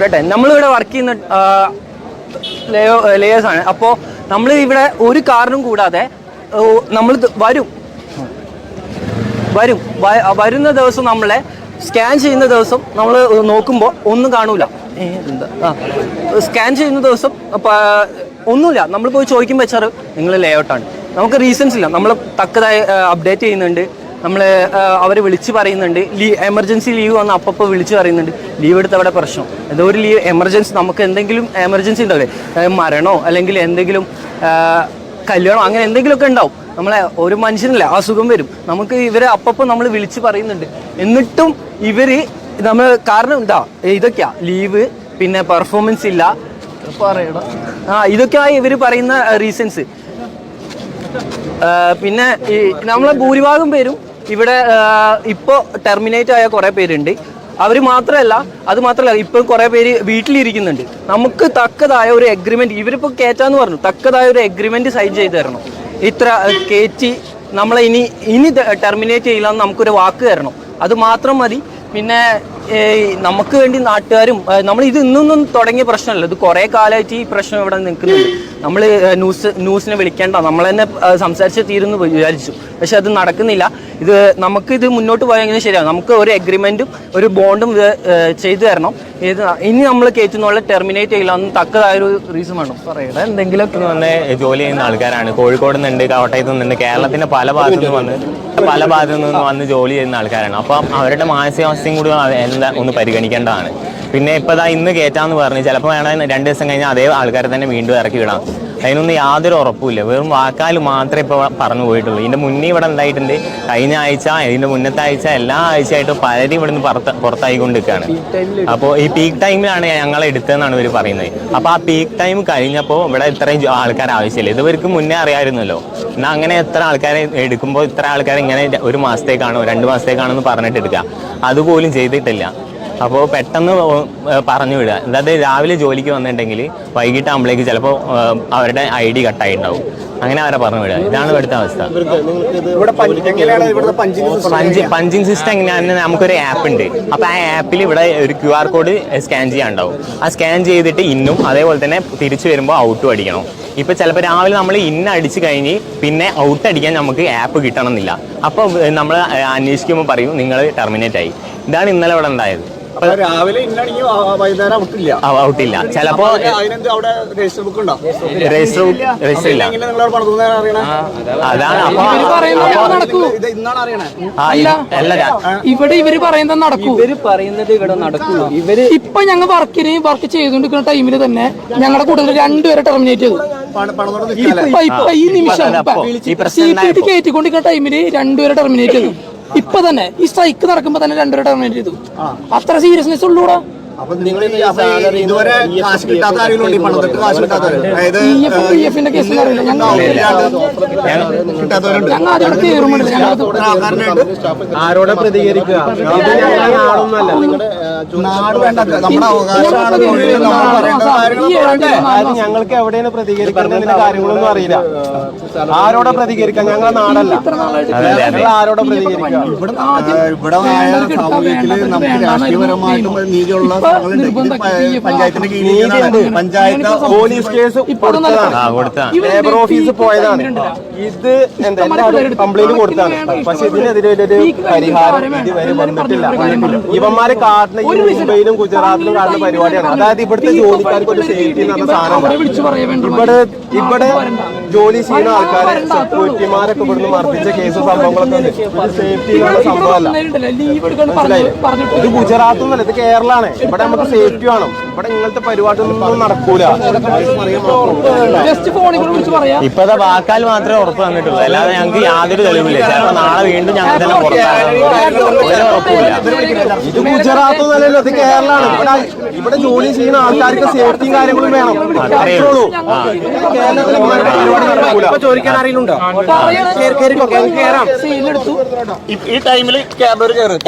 കേട്ടെ നമ്മളിവിടെ വർക്ക് ചെയ്യുന്ന ലേയോ ലേയേഴ്സ് ആണ്. അപ്പോൾ നമ്മൾ ഇവിടെ ഒരു കാരണം കൂടാതെ നമ്മൾ വരും. വരും. വരുന്ന ദിവസം നമ്മളെ സ്കാൻ ചെയ്യുന്ന ദിവസം നമ്മൾ നോക്കുമ്പോൾ ഒന്നും കാണൂല. സ്കാൻ ചെയ്യുന്ന ദിവസം ഒന്നുമില്ല. നമ്മൾ പോയി ചോദിക്കുമ്പോൾ വെച്ചാൽ നിങ്ങൾ ലേ ഔട്ടാണ് നമുക്ക് റീസൺസ് ഇല്ല. നമ്മൾ തക്കതായി അപ്ഡേറ്റ് ചെയ്യുന്നുണ്ട്. നമ്മൾ അവർ വിളിച്ച് പറയുന്നുണ്ട്. ലീ എമർജൻസി ലീവ് വന്ന് അപ്പപ്പോൾ വിളിച്ച് പറയുന്നുണ്ട്. ലീവ് എടുത്ത് അവിടെ പ്രശ്നം. എന്തോ ഒരു ലീവ് എമർജൻസി നമുക്ക് എന്തെങ്കിലും എമർജൻസി ഉണ്ടാവില്ലേ? മരണോ അല്ലെങ്കിൽ എന്തെങ്കിലും കല്യാണോ അങ്ങനെ എന്തെങ്കിലുമൊക്കെ ഉണ്ടാവും. നമ്മളെ ഒരു മനുഷ്യനല്ലേ അസുഖം വരും. നമുക്ക് ഇവരെ അപ്പപ്പോൾ നമ്മൾ വിളിച്ച് പറയുന്നുണ്ട്. എന്നിട്ടും ഇവർ നമ്മൾ കാരണം എന്താ? ഇതൊക്കെയാ. ലീവ് പിന്നെ പെർഫോമൻസ് ഇല്ല. ആ ഇതൊക്കെയായി ഇവർ പറയുന്ന റീസൺസ്. പിന്നെ ഈ നമ്മളെ ഭൂരിഭാഗം പേരും ഇവിടെ ഇപ്പോൾ ടെർമിനേറ്റ് ആയ കുറേ പേരുണ്ട്. അവർ മാത്രമല്ല അത് മാത്രമല്ല ഇപ്പോൾ കുറേ പേര് വീട്ടിലിരിക്കുന്നുണ്ട്. നമുക്ക് തക്കതായ ഒരു എഗ്രിമെന്റ് ഇവരിപ്പോൾ കയറ്റാന്ന് പറഞ്ഞു തക്കതായ ഒരു എഗ്രിമെന്റ് സൈൻ ചെയ്ത് തരണം. ഇത്ര കയറ്റി നമ്മളെ ഇനി ഇനി ടെർമിനേറ്റ് ചെയ്യില്ല എന്ന് നമുക്കൊരു വാക്ക് തരണം. അത് മാത്രം മതി. പിന്നെ നമുക്ക് വേണ്ടി നാട്ടുകാരും നമ്മൾ ഇത് ഇന്നൊന്നും തുടങ്ങിയ പ്രശ്നമല്ല. ഇത് കുറേ കാലമായിട്ട് ഈ പ്രശ്നം ഇവിടെ നിൽക്കുന്നുണ്ട്. നമ്മൾ ന്യൂസ് ന്യൂസിനെ വിളിക്കേണ്ട നമ്മൾ തന്നെ സംസാരിച്ച് തീരുന്നു വിചാരിച്ചു. പക്ഷെ അത് നടക്കുന്നില്ല. ഇത് നമുക്ക് ഇത് മുന്നോട്ട് പോയെങ്കിലും ശരിയാണ് നമുക്ക് ഒരു എഗ്രിമെന്റും ഒരു ബോണ്ടും ചെയ്തു തരണം. ഇത് ഇനി നമ്മൾ കയറ്റുന്നുള്ള ടെർമിനേറ്റ് ചെയ്യില്ല തക്കതായ ഒരു റീസൺ വേണം. പറയുന്നത് എന്തെങ്കിലും വന്ന് ജോലി ചെയ്യുന്ന ആൾക്കാരാണ്. കോഴിക്കോട് നിന്നുണ്ട് കോട്ടയത്ത് നിന്നുണ്ട് കേരളത്തിന്റെ പല ഭാഗത്തു നിന്ന് വന്ന് പല ഭാഗത്തു നിന്ന് വന്ന് ജോലി ചെയ്യുന്ന ആൾക്കാരാണ്. അപ്പം അവരുടെ മാനസികാവസ്ഥയും കൂടി എന്താ ഒന്ന് പരിഗണിക്കേണ്ടതാണ്. പിന്നെ ഇപ്പൊ ദാ ഇന്ന് കയറ്റാന്ന് പറഞ്ഞ് ചിലപ്പോൾ വേണമെങ്കിൽ രണ്ട് ദിവസം കഴിഞ്ഞാൽ അതേ ആൾക്കാരെ തന്നെ വീണ്ടും ഇറക്കി വിടാം. അതിനൊന്നും യാതൊരു ഉറപ്പുമില്ല. വെറും വാക്കാൽ മാത്രമേ ഇപ്പോൾ പറഞ്ഞു പോയിട്ടുള്ളൂ. ഇതിന്റെ മുന്നേ ഇവിടെ ഉണ്ടായിട്ടുണ്ട് കഴിഞ്ഞ ആഴ്ച ഇതിന്റെ മുന്നത്തെ ആഴ്ച എല്ലാ ആഴ്ചയായിട്ടും പലരും ഇവിടുന്ന് പുറത്ത് പുറത്തായിക്കൊണ്ടിരിക്കുകയാണ്. അപ്പോൾ ഈ പീക്ക് ടൈമിലാണ് ഞങ്ങൾ എടുത്തതെന്നാണ് ഇവർ പറയുന്നത്. അപ്പോൾ ആ പീക്ക് ടൈം കഴിഞ്ഞപ്പോൾ ഇവിടെ ഇത്രയും ആൾക്കാർ ആവശ്യമില്ല. ഇത് ഇവർക്ക് മുന്നേ അറിയാമായിരുന്നല്ലോ. എന്നാൽ അങ്ങനെ എത്ര ആൾക്കാരെ എടുക്കുമ്പോൾ ഇത്ര ആൾക്കാരെ ഇങ്ങനെ ഒരു മാസത്തേക്കാണോ രണ്ട് മാസത്തേക്കാണെന്ന് പറഞ്ഞിട്ട് എടുക്കുക. അതുപോലും ചെയ്തിട്ടില്ല. അപ്പോൾ പെട്ടെന്ന് പറഞ്ഞു വിടുക. അതായത് രാവിലെ ജോലിക്ക് വന്നിട്ടുണ്ടെങ്കിൽ വൈകിട്ട് ആകുമ്പോഴേക്ക് ചിലപ്പോൾ അവരുടെ ഐ ഡി കട്ടായി ഉണ്ടാവും അങ്ങനെ അവരെ പറഞ്ഞു വിടുക. ഇതാണ് ഇവിടുത്തെ അവസ്ഥ. പഞ്ച് പഞ്ചിങ് സിസ്റ്റം എങ്ങനെയാണ്? നമുക്കൊരു ആപ്പ് ഉണ്ട്. അപ്പൊ ആ ആപ്പിൽ ഇവിടെ ഒരു ക്യു ആർ കോഡ് സ്കാൻ ചെയ്യാനുണ്ടാവും. ആ സ്കാൻ ചെയ്തിട്ട് ഇന്നും അതേപോലെ തന്നെ തിരിച്ചു വരുമ്പോൾ ഔട്ടും അടിക്കണം. ഇപ്പൊ ചിലപ്പോൾ രാവിലെ നമ്മൾ ഇന്ന് അടിച്ചു കഴിഞ്ഞ് പിന്നെ ഔട്ട് അടിക്കാൻ നമുക്ക് ആപ്പ് കിട്ടണമെന്നില്ല. അപ്പോൾ നമ്മൾ അന്വേഷിക്കുമ്പോൾ പറയും നിങ്ങൾ ടെർമിനേറ്റ് ആയി. ഇതാണ് ഇന്നലെ ഇവിടെ ഉണ്ടായത്. രാവിലെ ഇന്നാണെങ്കിൽ വൈകുന്നേരം ഔട്ടില്ല. ഔട്ടില്ല. ചിലപ്പോ അതിനെന്ത് അവിടെ രജിസ്റ്റർ ബുക്ക് ഉണ്ടോ? രജിസ്റ്റർ രജിസ്റ്റർ ഇല്ല. അതാണ്. അപ്പൊ ഇവർ പറയുന്നത് നടക്കൂ. ഇത് ഇന്നാണ് അറിയണേ. അല്ല ഇവിടെ ഇവർ പറയുന്നത് നടക്കൂ. ഇവർ പറയുന്നത് ഇവിടെ നടക്കൂ. ഇവർ ഇപ്പൊ ഞങ്ങൾ വർക്കിന് വർക്ക് ചെയ്തുകൊണ്ടിരിക്കുന്ന ടൈമിൽ തന്നെ ഞങ്ങളുടെ കൂട്ടത്തിൽ രണ്ടുപേരെ ടെർമിനേറ്റ് ചെയ്തു. ഇപ്പൊ ഇപ്പൊ ഈ നിമിഷം. കയറ്റിക്കൊണ്ടിരിക്കുന്ന ടൈമിൽ രണ്ടുപേരെ ടെർമിനേറ്റ് ചെയ്തു. ഇപ്പൊ തന്നെ ഈ സ്ട്രൈക്ക് നടക്കുമ്പോ തന്നെ രണ്ടര ടെർമിനേറ്റ് ചെയ്തു അത്ര സീരിയസ്നെസ് ഉള്ളൂടാ ഇതുവരെ കാശ് കിട്ടാത്ത ആരെങ്കിലും പണത്തിട്ട് കാശ് ആരോടെ പ്രതികരിക്കുക നാട് വേണ്ട നമ്മുടെ അവകാശമാണ് ഞങ്ങൾക്ക് എവിടെയാണ് പ്രതികരിക്കുന്നതിന്റെ കാര്യങ്ങളൊന്നും അറിയില്ല. ആരോടെ പ്രതികരിക്കാം? ഞങ്ങളെ നാടല്ല. ആരോടെ പ്രതികരിക്കാം? ഇവിടെ നമുക്ക് രാഷ്ട്രീയപരമായിട്ടും നീതിയുള്ള പഞ്ചായത്തിന്റെ panchayat police case labour office പോയതാണ്. ഇത് എന്താ കംപ്ലൈന്റ് കൊടുത്താണ്. പക്ഷെ ഇതിനെതിരെ ഒരു പരിഹാരം ഇതുവരെ വന്നിട്ടില്ല. ഇവന്മാര് കാട്ടുന്ന ഈ മുംബൈയിലും ഗുജറാത്തിലും കാണുന്ന പരിപാടിയാണ്. അതായത് ഇവിടുത്തെ ജോലിക്കാർക്ക് ഒരു സേഫ്റ്റി എന്ന് പറഞ്ഞ സാധനം ഇവിടെ ഇവിടെ ജോലി ചെയ്യുന്ന ആൾക്കാരെ സെക്യൂരിറ്റിമാരൊക്കെ ഇവിടുന്ന് മർദ്ദിച്ച കേസ് സംഭവങ്ങളൊക്കെ ഉണ്ട്. ഇത് സേഫ്റ്റിയിലുള്ള സംഭവമല്ല. മനസ്സിലായില്ലേ? ഇത് ഗുജറാത്ത് ഒന്നല്ല ഇത് കേരളമാണ് ഇവിടെ നമുക്ക് സേഫ്റ്റി വേണം. ഇവിടെ ഇങ്ങനത്തെ പരിപാടി ഒന്നും നടക്കൂല. ഇപ്പത്തെ വാക്കാൽ മാത്രമേ ഉറപ്പ് തന്നിട്ടുള്ളൂ. അല്ലാതെ ഞങ്ങൾക്ക് യാതൊരു തെളിവില്ല. ചിലപ്പോ നാളെ വീണ്ടും ഞങ്ങൾ തന്നെ പുറത്താകും ഇത് ഗുജറാത്ത് ഒന്നല്ലല്ലോ ഇത് കേരളാണ്. ഇവിടെ ഇവിടെ ജോലി ചെയ്യുന്ന ആൾക്കാർക്ക് സേഫ്റ്റിയും കാര്യങ്ങളും വേണം. അത്രയേ ചോദിക്കാൻ ഈ ടൈമിൽ ക്യാബ് കയറും